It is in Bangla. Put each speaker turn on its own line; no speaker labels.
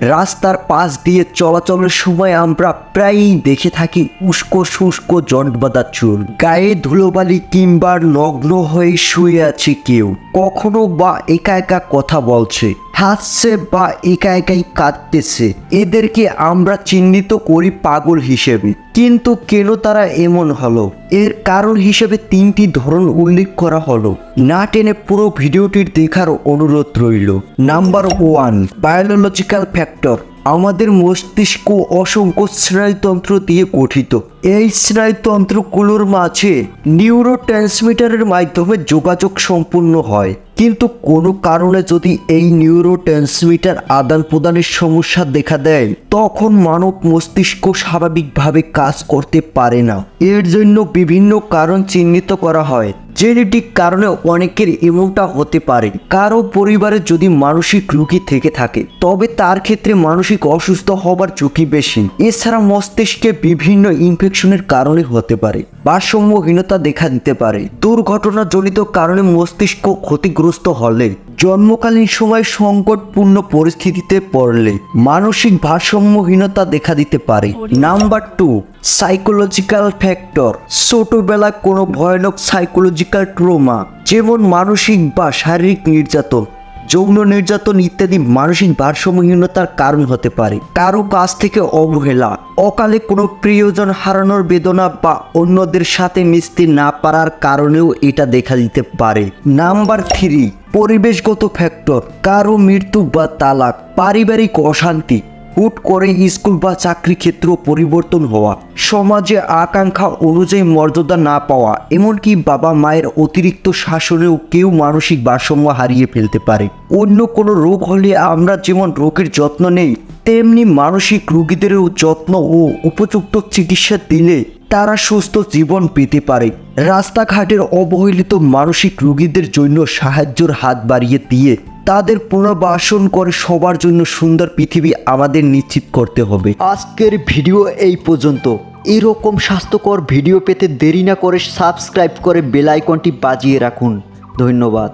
রাস্তার পাশ দিয়ে চলাচলের সময় আমরা প্রায়ই দেখে থাকি উস্কো শুষ্ক জটবাদা চুল। গায়ে ধুলোবালি কিংবা নগ্ন হয়ে শুয়ে আছে কেউ। কখনো বা একা একা কথা বলছে। হাসছে বা একা একাই কাঁদতেছে। এদেরকে আমরা চিহ্নিত করি পাগল হিসেবে। কিন্তু কেন তারা এমন হলো? এর কারণ হিসেবে তিনটি ধরন উল্লেখ করা হলো। না টেনে পুরো ভিডিওটির দেখার অনুরোধ রইল। নাম্বার ওয়ান বায়োলজিক্যাল ফ্যাক্টর আমাদের মস্তিষ্ক অসংখ্য স্নায়ুতন্ত্র দিয়ে গঠিত। এই স্নায়ুতন্ত্রগুলোর মাঝে নিউরো ট্রান্সমিটারের মাধ্যমে যোগাযোগ সম্পূর্ণ হয়। কিন্তু কোনো কারণে যদি এই নিউরো ট্রান্সমিটার আদান প্রদানের সমস্যা দেখা দেয়, তখন মানব মস্তিষ্ক স্বাভাবিকভাবে কাজ করতে পারে না। এর জন্য বিভিন্ন কারণ চিহ্নিত করা হয়। জেনেটিক কারণে অনেকের এমনটা হতে পারে। কারও পরিবারে যদি মানসিক রুগী থেকে থাকে, তবে তার ক্ষেত্রে মানসিক অসুস্থ হবার ঝুঁকি বেশি। এছাড়া মস্তিষ্কে বিভিন্ন ইনফেকশনের কারণে হতে পারে। ভারসাম্যহীনতা দেখা দিতে পারে। দুর্ঘটনাজনিত কারণে মস্তিষ্ক ক্ষতিগ্রস্ত হলে, জন্মকালীন সময় সংকটপূর্ণ পরিস্থিতিতে পড়লে মানসিক ভারসাম্যহীনতা দেখা দিতে পারে। নাম্বার টু সাইকোলজিক্যাল ফ্যাক্টর ছোটবেলায় কোনো ভয়ানক সাইকোলজিক্যাল ট্রোমা যেমন মানসিক বা শারীরিক নির্যাতন যৌন নির্যাতন ইত্যাদি মানসিক ভারসাম্যহীনতার কারণ হতে পারে। কারও কাছ থেকে অবহেলা, অকালে কোনো প্রিয়জন হারানোর বেদনা বা অন্যদের সাথে মিশতে না পারার কারণেও এটা দেখা দিতে পারে। নাম্বার থ্রি, পরিবেশগত ফ্যাক্টর কারও মৃত্যু বা তালাক, পারিবারিক অশান্তি হুট করে স্কুল বা চাকরি ক্ষেত্র পরিবর্তন হওয়া, সমাজে আকাঙ্ক্ষা অনুযায়ী মর্যাদা না পাওয়া, এমনকি বাবা মায়ের অতিরিক্ত শাসনেও কেউ মানসিক ভারসাম্য হারিয়ে ফেলতে পারে। অন্য কোনো রোগ হলে আমরা যেমন রোগের যত্ন নেই, তেমনি মানসিক রোগীদেরও যত্ন ও উপযুক্ত চিকিৎসা দিলে তারা সুস্থ জীবন পেতে পারে। রাস্তাঘাটের অবহেলিত মানসিক রোগীদের জন্য সাহায্যের হাত বাড়িয়ে দিয়ে তাদের পুনর্বাসন করে সবার জন্য সুন্দর পৃথিবী আমাদের নিশ্চিত করতে হবে। আজকের ভিডিও এই পর্যন্ত। এরকম স্বাস্থ্যকর ভিডিও পেতে দেরি না করে সাবস্ক্রাইব করে বেল আইকনটি বাজিয়ে রাখুন। ধন্যবাদ।